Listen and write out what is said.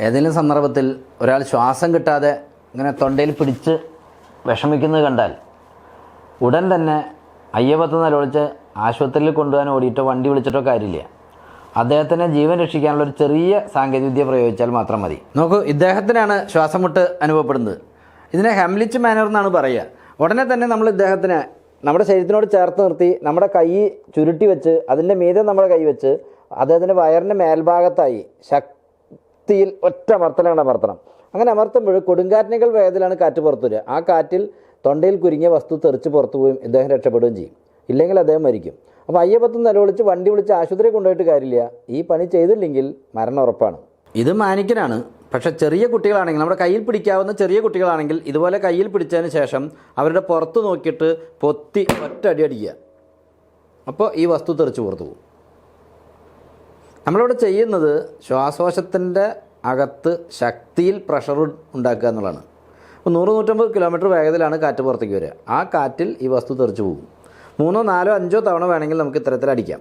ഏതെങ്കിലും സന്ദർഭത്തിൽ ഒരാൾ ശ്വാസം കിട്ടാതെ ഇങ്ങനെ തൊണ്ടയിൽ പിടിച്ച് വിഷമിക്കുന്നത് കണ്ടാൽ ഉടൻ തന്നെ അയ്യപത്ത് നിലവിളിച്ച് ആശുപത്രിയിൽ കൊണ്ടുപോകാൻ ഓടിയിട്ടോ വണ്ടി വിളിച്ചിട്ടോ കാര്യമില്ല. അദ്ദേഹത്തിന് ജീവൻ രക്ഷിക്കാനുള്ള ഒരു ചെറിയ സാങ്കേതികവിദ്യ പ്രയോഗിച്ചാൽ മാത്രം മതി. നോക്കൂ ഇദ്ദേഹത്തിനാണ് ശ്വാസമുട്ട് അനുഭവപ്പെടുന്നത്. ഇതിനെ ഹെംലിച്ച് മാനർ എന്നാണ് പറയുക. ഉടനെ തന്നെ നമ്മൾ ഇദ്ദേഹത്തിനെ നമ്മുടെ ശരീരത്തിനോട് ചേർത്ത് നിർത്തി നമ്മുടെ കൈ ചുരുട്ടി വെച്ച് അതിന്റെ മീതെ നമ്മുടെ കൈ വെച്ച് അദ്ദേഹത്തിന്റെ വയറിന്റെ മേൽഭാഗത്തായി ശക്തിയിൽ ഒറ്റ അമർത്തലാണ് അമർത്തണം. അങ്ങനെ അമർത്തുമ്പോൾ കൊടുങ്കാറ്റിനേക്കാൾ വേഗത്തിലാണ് കാറ്റ് പുറത്തു വരിക ആ കാറ്റിൽ തൊണ്ടയിൽ കുരുങ്ങിയ വസ്തു തെറിച്ച് പുറത്തു പോയും ഇദ്ദേഹം രക്ഷപ്പെടുകയും ചെയ്യും. ഇല്ലെങ്കിൽ അദ്ദേഹം മരിക്കും. അപ്പോൾ അയ്യപ്പത്ത് നിലവിളിച്ച് വണ്ടി വിളിച്ച് ആശുപത്രിയിൽ കൊണ്ടുപോയിട്ട് കാര്യമില്ല. ഈ പണി ചെയ്തില്ലെങ്കിൽ മരണം ഉറപ്പാണ്. ഇത് മാനിക്കനാണ്. പക്ഷേ ചെറിയ കുട്ടികളാണെങ്കിൽ നമ്മുടെ കയ്യിൽ പിടിക്കാവുന്ന ചെറിയ കുട്ടികളാണെങ്കിൽ ഇതുപോലെ കയ്യിൽ പിടിച്ചതിന് ശേഷം അവരുടെ പുറത്ത് നോക്കിയിട്ട് പൊത്തി ഒറ്റ അടി അടിക്കുക. അപ്പോൾ ഈ വസ്തു തെറിച്ച് പുറത്തു പോകും. നമ്മളിവിടെ ചെയ്യുന്നത് ശ്വാസകോശത്തിന്റെ അകത്ത് ശക്തിയിൽ പ്രഷർ ഉണ്ടാക്കുക എന്നുള്ളതാണ്. അപ്പോൾ നൂറ് നൂറ്റമ്പത് കിലോമീറ്റർ വേഗതയിലാണ് കാറ്റ് പുറത്തേക്ക് വരിക. ആ കാറ്റിൽ ഈ വസ്തു തെറിച്ചു പോകും. മൂന്നോ നാലോ അഞ്ചോ തവണ വേണമെങ്കിൽ നമുക്ക് ഇത്തരത്തിൽ അടിക്കാം.